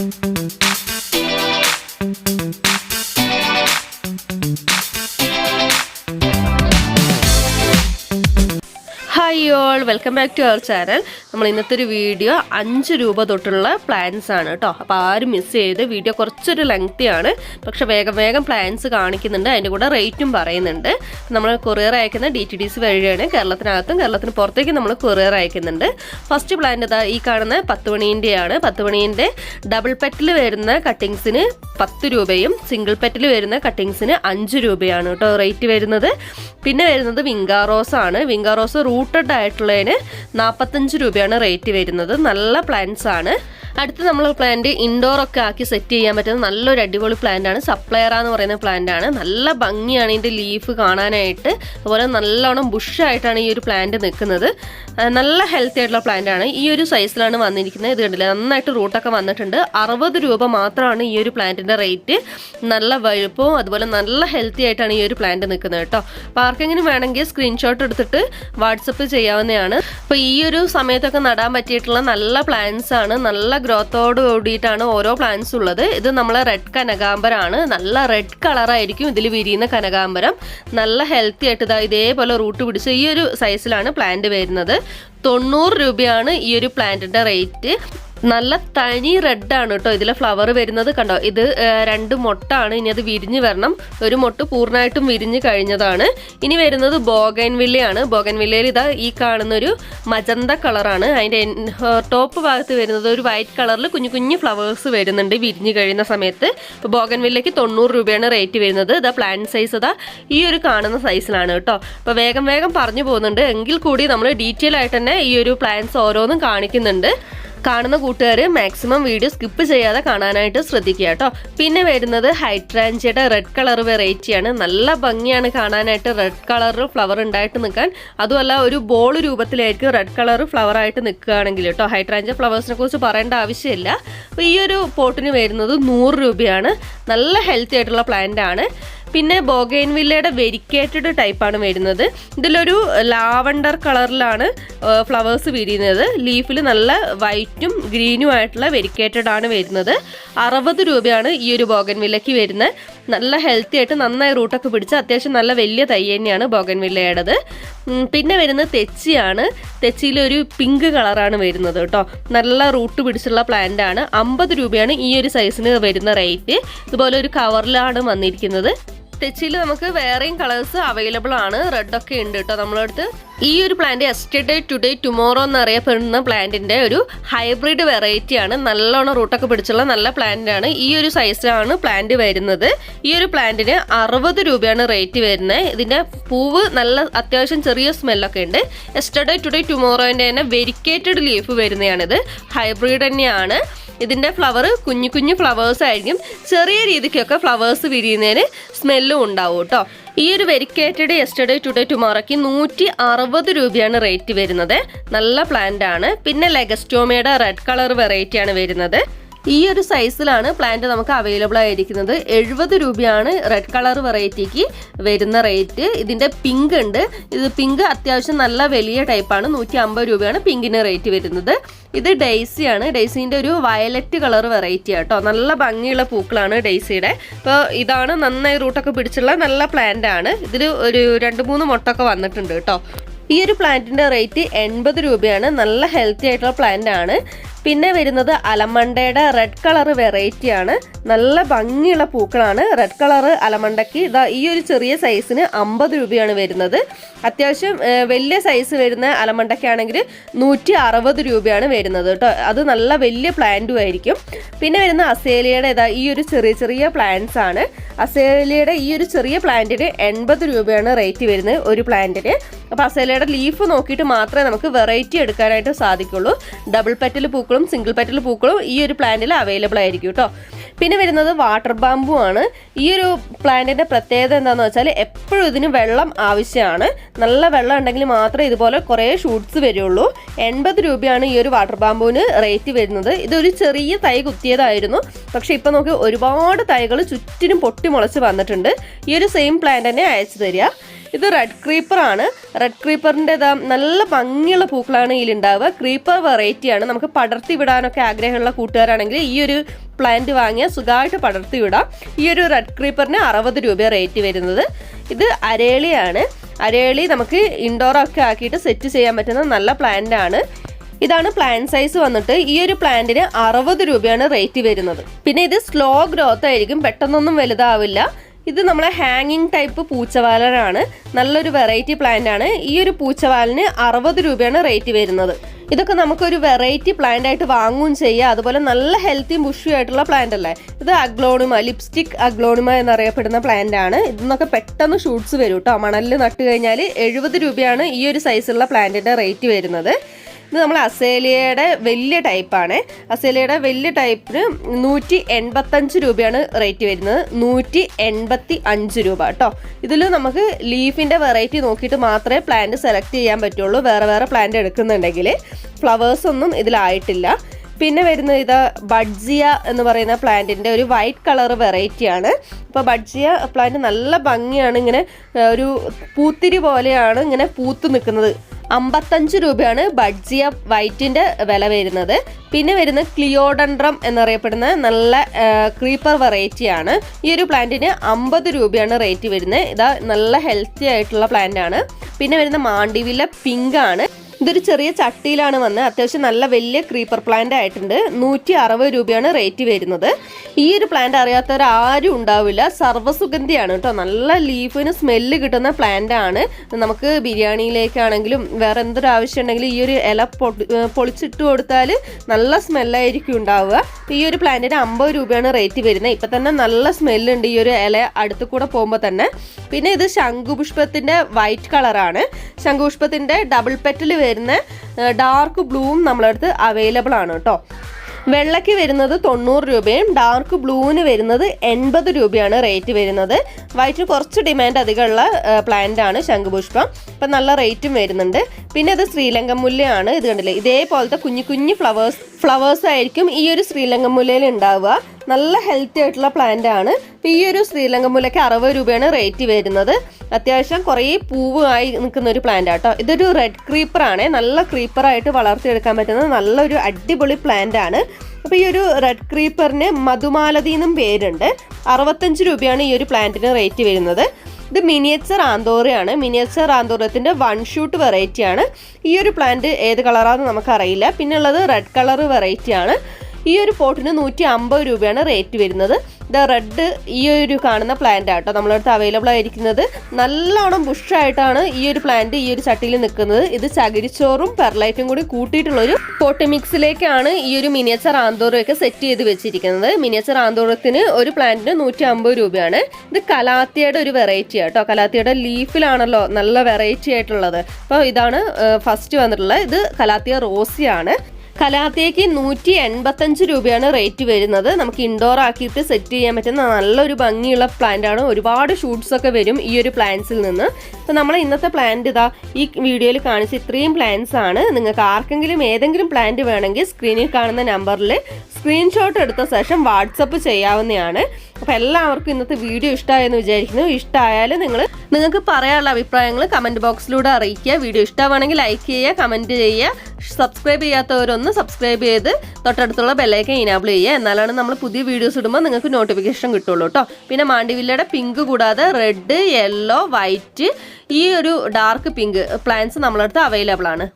Música hi all welcome back to our channel നമ്മൾ ഇന്നത്തെ ഒരു വീഡിയോ അഞ്ച് രൂപ തൊട്ടുള്ള പ്ലാൻസ് ആണ് കേട്ടോ അപ്പോൾ ആരും മിസ് ചെയ്ത് വീഡിയോ കുറച്ചൊരു ലെങ്തി ആണ്. പക്ഷെ വേഗം വേഗം പ്ലാൻസ് കാണിക്കുന്നുണ്ട്. അതിന്റെ കൂടെ റേറ്റും പറയുന്നുണ്ട്. നമ്മൾ കൊറിയർ അയക്കുന്ന ഡി ടി ഡി സി വഴിയാണ്. കേരളത്തിനകത്തും കേരളത്തിന് പുറത്തേക്കും നമ്മൾ കൊറിയർ അയക്കുന്നുണ്ട്. ഫസ്റ്റ് പ്ലാന്റ് ഇതാ ഈ കാണുന്ന പത്ത് മണീന്റെയാണ് പത്ത് മണീന്റെ ഡബിൾ പെറ്റിൽ വരുന്ന കട്ടിങ്സിന് പത്ത് രൂപയും സിംഗിൾ പെറ്റിൽ വരുന്ന കട്ടിങ്സിന് അഞ്ച് രൂപയാണ് കേട്ടോ റേറ്റ് വരുന്നത്. പിന്നെ വരുന്നത് വിങ്കാറോസ് ആണ് വിങ്കാറോസ് റൂട്ടഡ് ആയിട്ടുള്ളതിന് നാൽപ്പത്തഞ്ച് രൂപയാണ് റേറ്റ് വരുന്നത്. നല്ല പ്ലാന്റ്സ് ആണ്. അടുത്ത് നമ്മൾ പ്ലാന്റ് ഇൻഡോർ ഒക്കെ ആക്കി സെറ്റ് ചെയ്യാൻ പറ്റുന്ന നല്ലൊരു അടിപൊളി പ്ലാന്റ് ആണ്. സപ്ലയറ എന്ന് പറയുന്ന പ്ലാന്റ് ആണ്. നല്ല ഭംഗിയാണ് ഇതിന്റെ ലീഫ് കാണാനായിട്ട്. അതുപോലെ നല്ലോണം ബുഷായിട്ടാണ് ഈ ഒരു പ്ലാന്റ് നിൽക്കുന്നത്. നല്ല ഹെൽത്തി ആയിട്ടുള്ള പ്ലാന്റ് ആണ്. ഈ ഒരു സൈസിലാണ് വന്നിരിക്കുന്നത്. ഇത് കണ്ടില്ല? നന്നായിട്ട് റൂട്ടൊക്കെ വന്നിട്ടുണ്ട്. അറുപത് രൂപ മാത്രമാണ് ഈ ഒരു പ്ലാന്റിന്റെ റേറ്റ് നല്ല വഴുപ്പവും അതുപോലെ നല്ല ഹെൽത്തി ആയിട്ടാണ് ഈ ഒരു പ്ലാന്റ് നിൽക്കുന്നത് കേട്ടോ. പാർക്കിങ്ങിന് വേണമെങ്കിൽ സ്ക്രീൻഷോട്ട് എടുത്തിട്ട് വാട്സപ്പ് ചെയ്യാവുന്നതാണ്. അപ്പോൾ ഈ ഒരു സമയത്തൊക്കെ നടാൻ പറ്റിയിട്ടുള്ള നല്ല പ്ലാന്റ്സ് ആണ്. നല്ല ഗ്രോത്തോട് കൂടിയിട്ടാണ് ഓരോ പ്ലാന്റ്സ് ഉള്ളത്. ഇത് നമ്മളെ റെഡ് കനകാമ്പരാണ് നല്ല റെഡ് കളറായിരിക്കും ഇതിൽ വിരിയുന്ന കനകാംബരം. നല്ല ഹെൽത്തി ആയിട്ട് ഇതാ ഇതേപോലെ റൂട്ട് പിടിച്ച് ഈ ഒരു സൈസിലാണ് പ്ലാന്റ് വരുന്നത്. തൊണ്ണൂറ് രൂപയാണ് ഈ ഒരു പ്ലാന്റിന്റെ റേറ്റ് നല്ല തനി റെഡാണ് കേട്ടോ. ഇതിലെ ഫ്ലവർ വരുന്നത് കണ്ടോ? ഇത് രണ്ട് മൊട്ടാണ്. ഇനി അത് വിരിഞ്ഞ് വരണം. ഒരു മൊട്ട് പൂർണമായിട്ടും വിരിഞ്ഞ് കഴിഞ്ഞതാണ്. ഇനി വരുന്നത് ബോഗൻവില്ലയാണ്. ബോഗൻവില്ലയിൽ ഇതാ ഈ കാണുന്ന ഒരു മജന്ത കളറാണ്. അതിന്റെ ടോപ്പ് ഭാഗത്ത് വരുന്നത് ഒരു വൈറ്റ് കളറിൽ കുഞ്ഞു കുഞ്ഞു ഫ്ലവേഴ്സ് വരുന്നുണ്ട് വിരിഞ്ഞ് കഴിയുന്ന സമയത്ത്. ഇപ്പോൾ ബോഗൻവില്ലയ്ക്ക് തൊണ്ണൂറ് രൂപയാണ് റേറ്റ് വരുന്നത്. ഇതാ പ്ലാന്റ് സൈസ് ഇതാ ഈ ഒരു കാണുന്ന സൈസിലാണ് കേട്ടോ. അപ്പോൾ വേഗം വേഗം പറഞ്ഞു പോകുന്നുണ്ട്. എങ്കിൽ കൂടി നമ്മൾ ഡീറ്റെയിൽ ആയിട്ട് തന്നെ ഈ ഒരു പ്ലാന്റ്സ് ഓരോന്നും കാണിക്കുന്നുണ്ട്. കാണുന്ന കൂട്ടുകാർ മാക്സിമം വീഡിയോ സ്കിപ്പ് ചെയ്യാതെ കാണാനായിട്ട് ശ്രദ്ധിക്കുക കേട്ടോ. പിന്നെ വരുന്നത് ഹൈട്രാഞ്ചിയുടെ റെഡ് കളർ വെറൈറ്റിയാണ് നല്ല ഭംഗിയാണ് കാണാനായിട്ട് റെഡ് കളർ ഫ്ലവർ ഉണ്ടായിട്ട് നിൽക്കാൻ. അതുമല്ല ഒരു ബോൾ രൂപത്തിലായിരിക്കും റെഡ് കളർ ഫ്ലവർ ആയിട്ട് നിൽക്കുകയാണെങ്കിൽ കേട്ടോ. ഹൈഡ്രാഞ്ച ഫ്ലവേഴ്സിനെ കുറിച്ച് പറയേണ്ട ആവശ്യമില്ല. അപ്പോൾ ഈ ഒരു പോട്ടിന് വരുന്നത് നൂറ് രൂപയാണ്. നല്ല ഹെൽത്തി ആയിട്ടുള്ള പ്ലാന്റ് ആണ്. പിന്നെ ബോഗൈൻവില്ലയുടെ വെരിക്കേറ്റഡ് ടൈപ്പാണ് വരുന്നത്. ഇതിലൊരു ലാവണ്ടർ കളറിലാണ് ഫ്ലവേഴ്സ് വിരിയുന്നത് ലീഫിൽ നല്ല വൈറ്റും ഗ്രീനും ആയിട്ടുള്ള വെരിക്കേറ്റഡ് ആണ് വരുന്നത്. അറുപത് രൂപയാണ് ഈ ഒരു ബോഗൻ വില്ലയ്ക്ക് വരുന്നത് നല്ല ഹെൽത്തി ആയിട്ട് നന്നായി റൂട്ടൊക്കെ പിടിച്ച് അത്യാവശ്യം നല്ല വലിയ തൈ തന്നെയാണ് ബോഗൻ വില്ലയുടേത്. പിന്നെ വരുന്നത് തെച്ചിയാണ്. തെച്ചിയിലൊരു പിങ്ക് കളറാണ് വരുന്നത് കേട്ടോ. നല്ല റൂട്ട് പിടിച്ചുള്ള പ്ലാന്റ് ആണ്. അമ്പത് രൂപയാണ് ഈ ഒരു സൈസിന് വരുന്ന റേറ്റ് ഇതുപോലെ ഒരു കവറിലാണ് വന്നിരിക്കുന്നത്. തെച്ചിയിൽ നമുക്ക് വേറെയും കളേഴ്സ് അവൈലബിൾ ആണ്. റെഡ് ഒക്കെ ഉണ്ട് കേട്ടോ നമ്മളടുത്ത്. ഈ ഒരു പ്ലാന്റ് എസ്റ്റർഡേ ടുഡേ ടുമോറോ എന്നറിയപ്പെടുന്ന പ്ലാന്റിന്റെ ഒരു ഹൈബ്രിഡ് വെറൈറ്റി ആണ്. നല്ലോണം റൂട്ടൊക്കെ പിടിച്ചുള്ള നല്ല പ്ലാന്റ് ആണ്. ഈ ഒരു സൈസിലാണ് പ്ലാന്റ് വരുന്നത്. ഈ ഒരു പ്ലാന്റിന് അറുപത് രൂപയാണ് റേറ്റ് വരുന്നത് ഇതിന്റെ പൂവ് നല്ല അത്യാവശ്യം ചെറിയ സ്മെല്ലൊക്കെ ഉണ്ട്. എസ്റ്റർഡേ ടുഡേ ടുമോറോന്റെ തന്നെ വെരിക്കേറ്റഡ് ലീഫ് വരുന്നതാണിത്. ഹൈബ്രിഡ് തന്നെയാണ്. ഇതിന്റെ ഫ്ലവർ കുഞ്ഞു കുഞ്ഞു ഫ്ലവേഴ്സ് ആയിരിക്കും. ചെറിയ രീതിക്കൊക്കെ ഫ്ലവേഴ്സ് വിരിയുന്നതിന് സ്മെല്ലും ഉണ്ടാവും കേട്ടോ. ഈ ഒരു വെരിക്കേറ്റഡ് എസ്റ്റഡേ ടുഡേ ടുമോറോയ്ക്ക് നൂറ്റി അറുപത് രൂപയാണ് റേറ്റ് വരുന്നത്. നല്ല പ്ലാന്റ് ആണ്. പിന്നെ ലെഗസ്റ്റോമയുടെ റെഡ് കളർ വെറൈറ്റിയാണ് വരുന്നത്. ഈ ഒരു സൈസിലാണ് പ്ലാന്റ് നമുക്ക് അവൈലബിൾ ആയിരിക്കുന്നത്. എഴുപത് രൂപയാണ് റെഡ് കളർ വെറൈറ്റിക്ക് വരുന്ന റേറ്റ് ഇതിന്റെ പിങ്ക് ഉണ്ട്. ഇത് പിങ്ക് അത്യാവശ്യം നല്ല വലിയ ടൈപ്പാണ് നൂറ്റി അമ്പത് രൂപയാണ് പിങ്കിന് റേറ്റ് വരുന്നത്. ഇത് ഡെയ്സിയാണ് ഡെയ്സിന്റെ ഒരു വയലറ്റ് കളർ വെറൈറ്റി ആട്ടോ. നല്ല ഭംഗിയുള്ള പൂക്കളാണ് ഡെയ്സിയുടെ അപ്പോൾ ഇതാണ് നന്നായി റൂട്ടൊക്കെ പിടിച്ചുള്ള നല്ല പ്ലാന്റ് ആണ്. ഇതിൽ ഒരു രണ്ട് മൂന്ന് മുട്ടൊക്കെ വന്നിട്ടുണ്ട് കേട്ടോ. ഈ ഒരു പ്ലാന്റിന്റെ റേറ്റ് എൺപത് രൂപയാണ്. നല്ല ഹെൽത്തി ആയിട്ടുള്ള പ്ലാന്റ് ആണ്. പിന്നെ വരുന്നത് അലമണ്ടയുടെ റെഡ് കളർ വെറൈറ്റിയാണ് നല്ല ഭംഗിയുള്ള പൂക്കളാണ്. റെഡ് കളർ അലമണ്ടയ്ക്ക് ഇതാ ഈ ഒരു ചെറിയ സൈസിന് അമ്പത് രൂപയാണ് വരുന്നത്. അത്യാവശ്യം വലിയ സൈസ് വരുന്ന അലമണ്ടയ്ക്കാണെങ്കിൽ നൂറ്റി അറുപത് രൂപയാണ് വരുന്നത് കേട്ടോ. അത് നല്ല വലിയ പ്ലാന്റും ആയിരിക്കും. പിന്നെ വരുന്ന അസേലിയയുടെ ഇതാ ഈ ഒരു ചെറിയ ചെറിയ പ്ലാന്റ്സ് ആണ്. അസേലിയയുടെ ഈ ഒരു ചെറിയ പ്ലാന്റിന് എൺപത് രൂപയാണ് റേറ്റ് വരുന്നത് ഒരു പ്ലാന്റിന് അപ്പോൾ അസേലയുടെ ലീഫ് നോക്കിയിട്ട് മാത്രമേ നമുക്ക് വെറൈറ്റി എടുക്കാനായിട്ട് സാധിക്കുള്ളൂ. ഡബിൾ പെറ്റൽ പൂക്കളും സിംഗിൾ പെറ്റൽ പൂക്കളും ഈ ഒരു പ്ലാന്റിൽ അവൈലബിൾ ആയിരിക്കും കേട്ടോ പിന്നെ വരുന്നത് വാട്ടർ ബാമ്പു ആണ്. ഈ ഒരു പ്ലാന്റിന്റെ പ്രത്യേകത എന്താണെന്ന് വെച്ചാൽ എപ്പോഴും ഇതിന് വെള്ളം ആവശ്യമാണ്. നല്ല വെള്ളം ഉണ്ടെങ്കിൽ മാത്രമേ ഇതുപോലെ കുറേ ഷൂട്ട്സ് വരുള്ളൂ. എൺപത് രൂപയാണ് ഈ ഒരു വാട്ടർ ബാമ്പുവിന് റേറ്റ് വരുന്നത്. ഇതൊരു ചെറിയ തൈ കുത്തിയതായിരുന്നു. പക്ഷെ ഇപ്പം നോക്കി ഒരുപാട് തൈകൾ ചുറ്റിനും പൊട്ടി മുളച്ച് വന്നിട്ടുണ്ട്. ഈ ഒരു സെയിം പ്ലാന്റ് തന്നെ അയച്ചു തരിക. ഇത് റെഡ് ക്രീപ്പർ ആണ്. റെഡ് ക്രീപ്പറിന്റെ നല്ല ഭംഗിയുള്ള പൂക്കളാണ് ഇതിലുണ്ടാവുക. ക്രീപ്പർ വെറൈറ്റിയാണ് നമുക്ക് പടർത്തി വിടാനൊക്കെ ആഗ്രഹമുള്ള കൂട്ടുകാരാണെങ്കിൽ ഈ ഒരു പ്ലാന്റ് വാങ്ങിയ സുഖമായിട്ട് പടർത്തി വിടാം ഈ ഒരു റെഡ് ക്രീപ്പറിന് അറുപത് രൂപ റേറ്റ് വരുന്നത്. ഇത് അരേളിയാണ്. അരേളി നമുക്ക് ഇൻഡോറൊക്കെ ആക്കിയിട്ട് സെറ്റ് ചെയ്യാൻ പറ്റുന്ന നല്ല പ്ലാന്റ് ആണ്. ഇതാണ് പ്ലാന്റ് സൈസ് വന്നിട്ട് ഈ ഒരു പ്ലാന്റിന് അറുപത് രൂപയാണ് റേറ്റ് വരുന്നത്. പിന്നെ ഇത് സ്ലോ ഗ്രോത്ത് ആയിരിക്കും. പെട്ടെന്നൊന്നും വലുതാവില്ല. ഇത് നമ്മളെ ഹാങ്ങിങ് ടൈപ്പ് പൂച്ചവാലനാണ്. നല്ലൊരു വെറൈറ്റി പ്ലാന്റ് ആണ്. ഈ ഒരു പൂച്ചവാലിന് അറുപത് രൂപയാണ് റേറ്റ് വരുന്നത്. ഇതൊക്കെ നമുക്കൊരു വെറൈറ്റി പ്ലാന്റ് ആയിട്ട് വാങ്ങുകയും ചെയ്യാം. അതുപോലെ നല്ല ഹെൽത്തിയും ബുഷും ആയിട്ടുള്ള പ്ലാന്റ് അല്ലേ? ഇത് അഗ്ലോണിമ ലിപ്സ്റ്റിക് അഗ്ലോണിമ എന്നറിയപ്പെടുന്ന പ്ലാന്റ് ആണ്. ഇതിന്നൊക്കെ പെട്ടെന്ന് ഷൂട്ട്സ് വരും കേട്ടോ മണലിൽ നട്ട് കഴിഞ്ഞാൽ എഴുപത് രൂപയാണ് ഈ ഒരു സൈസുള്ള പ്ലാന്റിന്റെ റേറ്റ് വരുന്നത്. ഇത് നമ്മൾ അസേലിയയുടെ വലിയ ടൈപ്പാണ് അസേലിയയുടെ വലിയ ടൈപ്പിന് നൂറ്റി എൺപത്തഞ്ച് രൂപയാണ് റേറ്റ് വരുന്നത്. നൂറ്റി എൺപത്തി അഞ്ച് രൂപ കേട്ടോ. ഇതിൽ നമുക്ക് ലീഫിന്റെ വെറൈറ്റി നോക്കിയിട്ട് മാത്രമേ പ്ലാന്റ് സെലക്ട് ചെയ്യാൻ പറ്റുള്ളൂ. വേറെ വേറെ പ്ലാന്റ് എടുക്കുന്നുണ്ടെങ്കിൽ ഫ്ലവേഴ്സ് ഒന്നും ഇതിലായിട്ടില്ല. പിന്നെ വരുന്നത് ഇത് ബഡ്ജിയ എന്ന് പറയുന്ന പ്ലാന്റിന്റെ ഒരു വൈറ്റ് കളർ വെറൈറ്റിയാണ് അപ്പോൾ ബഡ്ജിയ പ്ലാന്റ് നല്ല ഭംഗിയാണ്. ഇങ്ങനെ ഒരു പൂത്തിരി പോലെയാണ് ഇങ്ങനെ പൂത്ത് നിൽക്കുന്നത്. അമ്പത്തഞ്ച് രൂപയാണ് ബഡ്ജിയ വൈറ്റിന്റെ വില വരുന്നത്. പിന്നെ വരുന്ന ക്ലിയോഡൻഡ്രം എന്നറിയപ്പെടുന്ന നല്ല ക്രീപ്പർ വെറൈറ്റിയാണ് ഈ ഒരു പ്ലാന്റിന് അമ്പത് രൂപയാണ് റേറ്റ് വരുന്നത്. ഇതാ നല്ല ഹെൽത്തി ആയിട്ടുള്ള പ്ലാന്റ് ആണ്. പിന്നെ വരുന്ന മാണ്ടിവില്ല പിങ്ക് ആണ്. ഇതൊരു ചെറിയ ചട്ടിയിലാണ് വന്ന് അത്യാവശ്യം നല്ല വലിയ ക്രീപ്പർ പ്ലാന്റ് ആയിട്ടുണ്ട്. നൂറ്റി അറുപത് രൂപയാണ് റേറ്റ് വരുന്നത്. ഈ ഒരു പ്ലാന്റ് അറിയാത്തവരാരും ഉണ്ടാവില്ല. സർവസുഗന്ധിയാണ് കേട്ടോ. നല്ല ലീഫിന് സ്മെല്ല് കിട്ടുന്ന പ്ലാന്റ് ആണ്. നമുക്ക് ബിരിയാണിയിലേക്കാണെങ്കിലും വേറെ എന്തൊരു ആവശ്യം ഉണ്ടെങ്കിലും ഈ ഒരു ഇല പൊളിച്ചിട്ട് കൊടുത്താൽ നല്ല സ്മെല്ലായിരിക്കും ഉണ്ടാവുക. ഈ ഒരു പ്ലാന്റിന് അമ്പത് രൂപയാണ് റേറ്റ് വരുന്നത്. ഇപ്പം തന്നെ നല്ല സ്മെല്ലുണ്ട് ഈ ഒരു ഇല അടുത്ത് കൂടെ പോകുമ്പോൾ തന്നെ. പിന്നെ ഇത് ശംഖുപുഷ്പത്തിന്റെ വൈറ്റ് കളറാണ് ശംഖുപുഷ്പത്തിന്റെ ഡബിൾ പെറ്റൽ വരുന്ന ഡാർക്ക് ബ്ലൂവും നമ്മളടുത്ത് അവൈലബിൾ ആണ് കേട്ടോ വെള്ളയ്ക്ക് വരുന്നത് തൊണ്ണൂറ് രൂപയും ഡാർക്ക് ബ്ലൂവിന് വരുന്നത് എൺപത് രൂപയാണ് റേറ്റ് വരുന്നത്. വൈറ്റിന് കുറച്ച് ഡിമാൻഡ് അധികമുള്ള പ്ലാന്റ് ആണ് ശംഖുപുഷ്പം. ഇപ്പം നല്ല റേറ്റും വരുന്നുണ്ട്. പിന്നെ അത് ശ്രീലങ്കൻ മുല്ലയാണ്. ഇത് കണ്ടില്ലേ? ഇതേപോലത്തെ കുഞ്ഞു കുഞ്ഞു ഫ്ലവേഴ്സ് ഫ്ലവേഴ്സ് ആയിരിക്കും ഈ ഒരു ശ്രീലങ്കൻ മുല്ലയിൽ ഉണ്ടാവുക. നല്ല ഹെൽത്തി ആയിട്ടുള്ള പ്ലാന്റ് ആണ്. അപ്പോൾ ഈ ഒരു ശ്രീലങ്കൻ മുല്ലയ്ക്ക് അറുപത് രൂപയാണ് റേറ്റ് വരുന്നത്. അത്യാവശ്യം കുറേ പൂവ് ആയി നിൽക്കുന്ന ഒരു പ്ലാന്റ് ആട്ടോ ഇതൊരു റെഡ് ക്രീപ്പർ ആണ്. നല്ല ക്രീപ്പറായിട്ട് വളർത്തിയെടുക്കാൻ പറ്റുന്ന നല്ലൊരു അടിപൊളി പ്ലാന്റ് ആണ്. അപ്പോൾ ഈ ഒരു റെഡ് ക്രീപ്പറിന് മധുമാലതി എന്നും പേരുണ്ട്. അറുപത്തഞ്ച് രൂപയാണ് ഈ ഒരു പ്ലാന്റിന് റേറ്റ് വരുന്നത്. ഇത് മിനിയേച്ചർ ആന്തോറയാണ് മിനിയേച്ചർ ആന്തോറത്തിന്റെ വൺ ഷൂട്ട് വെറൈറ്റിയാണ് ഈ ഒരു പ്ലാന്റ് ഏത് കളറാണെന്ന് നമുക്കറിയില്ല. പിന്നെ ഉള്ളത് റെഡ് കളർ വെറൈറ്റിയാണ് ഈ ഒരു പോട്ടിന് നൂറ്റി അമ്പത് രൂപയാണ് റേറ്റ് വരുന്നത്. ദ റെഡ് ഈ ഒരു കാണുന്ന പ്ലാന്റ് ആട്ടോ നമ്മളടുത്ത് അവൈലബിൾ ആയിരിക്കുന്നത്. നല്ലോണം ബുഷായിട്ടാണ് ഈ ഒരു പ്ലാന്റ് ഈ ഒരു ചട്ടിയിൽ നിൽക്കുന്നത്. ഇത് ചകിരിച്ചോറും പെർലൈറ്റും കൂടി കൂട്ടിയിട്ടുള്ള ഒരു പോട്ട് മിക്സിലേക്കാണ് ഈ ഒരു മിനിയേച്ചർ ആന്തോറയൊക്കെ സെറ്റ് ചെയ്ത് വെച്ചിരിക്കുന്നത്. മിനിയച്ചർ ആന്തോറത്തിന് ഒരു പ്ലാന്റിന് നൂറ്റി അമ്പത് രൂപയാണ്. ഇത് കലാത്തിയുടെ ഒരു വെറൈറ്റി ആട്ടോ കലാത്തിയുടെ ലീഫിലാണല്ലോ നല്ല വെറൈറ്റി ആയിട്ടുള്ളത്. അപ്പോൾ ഇതാണ് ഫസ്റ്റ് വന്നിട്ടുള്ളത്. ഇത് കലാത്തിയ റോസിയാണ്. കലാത്തിയക്ക് നൂറ്റി എൺപത്തഞ്ച് രൂപയാണ് റേറ്റ് വരുന്നത്. നമുക്ക് ഇൻഡോർ ആക്കിയിട്ട് സെറ്റ് ചെയ്യാൻ പറ്റുന്ന നല്ലൊരു ഭംഗിയുള്ള പ്ലാന്റ് ആണ്. ഒരുപാട് ഷൂട്ട്സ് ഒക്കെ വരും ഈ ഒരു പ്ലാന്റ്സിൽ നിന്ന്. അപ്പോൾ നമ്മൾ ഇന്നത്തെ പ്ലാന്റ് ഇതാ ഈ വീഡിയോയിൽ കാണിച്ച ഇത്രയും പ്ലാന്റ്സ് ആണ്. നിങ്ങൾക്ക് ആർക്കെങ്കിലും ഏതെങ്കിലും പ്ലാന്റ് വേണമെങ്കിൽ സ്ക്രീനിൽ കാണുന്ന നമ്പറിൽ സ്ക്രീൻഷോട്ട് എടുത്ത ശേഷം വാട്സപ്പ് ചെയ്യാവുന്നതാണ്. അപ്പോൾ എല്ലാവർക്കും ഇന്നത്തെ വീഡിയോ ഇഷ്ടമായെന്ന് വിചാരിക്കുന്നു. ഇഷ്ടമായാൽ നിങ്ങൾ നിങ്ങൾക്ക് പറയാനുള്ള അഭിപ്രായങ്ങൾ കമന്റ് ബോക്സിലൂടെ അറിയിക്കുക. വീഡിയോ ഇഷ്ടമാണെങ്കിൽ ലൈക്ക് ചെയ്യുക കമന്റ് ചെയ്യുക. സബ്സ്ക്രൈബ് ചെയ്യാത്തവരൊന്ന് സബ്സ്ക്രൈബ് ചെയ്ത് തൊട്ടടുത്തുള്ള ബെല്ലൈക്കൻ ഇനാബിൾ ചെയ്യുക. എന്നാലാണ് നമ്മൾ പുതിയ വീഡിയോസ് ഇടുമ്പോൾ നിങ്ങൾക്ക് നോട്ടിഫിക്കേഷൻ കിട്ടുള്ളൂ കേട്ടോ പിന്നെ മാണ്ടിവില്ലയുടെ പിങ്ക് കൂടാതെ റെഡ് യെല്ലോ വൈറ്റ് ഈ ഒരു ഡാർക്ക് പിങ്ക് പ്ലാന്റ്സ് നമ്മളടുത്ത് അവൈലബിൾ ആണ്.